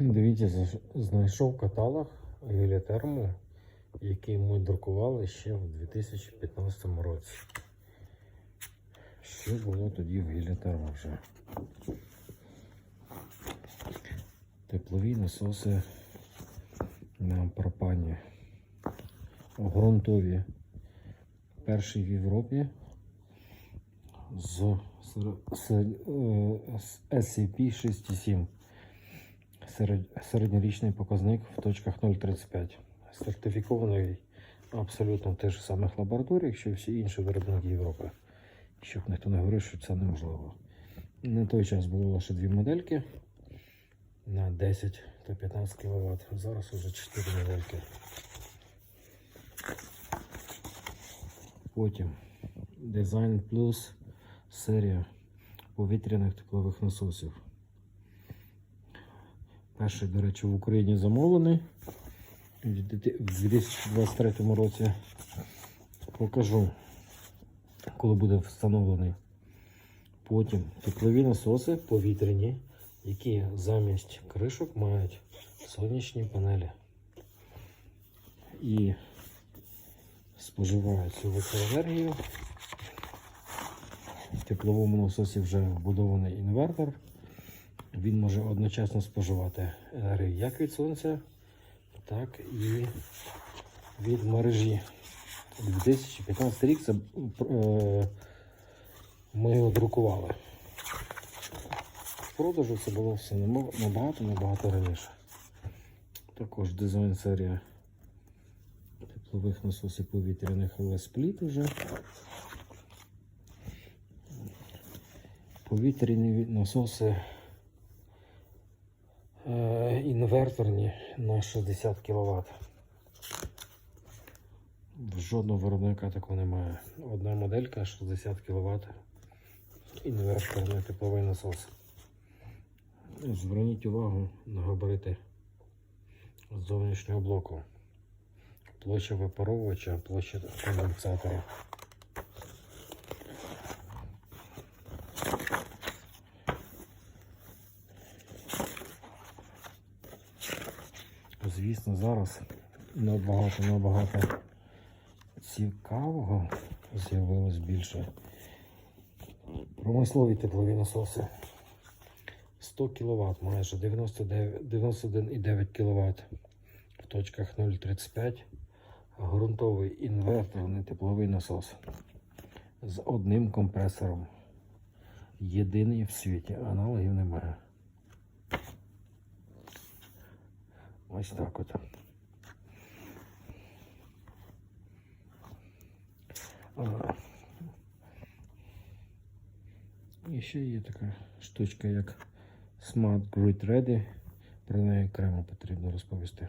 Дивіться, знайшов каталог Гелітерму, який ми друкували ще в 2015 році. Що було тоді в Гелітерму вже? Теплові насоси на пропані. Грунтові. Перший в Європі з, е, SCP 6,7. Серед- Середньорічний показник в точках 0,35. Сертифікований абсолютно в тих самих лабораторіях, що і всі інші виробники Європи. Щоб ніхто не говорив, що це неможливо. На той час було лише дві модельки на 10 та 15 кВт. Зараз вже 4 модельки. Потім Design Plus серія повітряних теплових насосів. Перший, до речі, в Україні замовлений в 2023 році. Покажу, коли буде встановлений. Потім теплові насоси повітряні, які замість кришок мають сонячні панелі. І споживають цю електроенергію. В тепловому насосі вже вбудований інвертор. Він може одночасно споживати енергію як від сонця, так і від мережі. 2015 рік це, е, ми його друкували. В продажу це було все набагато набагато раніше. Також дизайн серія теплових насосів повітряних, але спліт уже. Повітряні насоси інверторні на 60 кВт. Жодного виробника такого немає. Одна моделька 60 кВт. Інверторний тепловий насос. Зверніть увагу на габарити зовнішнього блоку. Площа випаровувача, площа конденсатора. Звісно, зараз набагато набагато цікавого з'явилось більше. Промислові теплові насоси. 100 кВт, майже 99 91,9 кВт в точках 0,35. Грунтовий інверторний тепловий насос з одним компресором. Єдиний в світі, аналогів немає. Ось так от. І ще є така штучка, як Smart Grid Ready. Про неї окремо потрібно розповісти.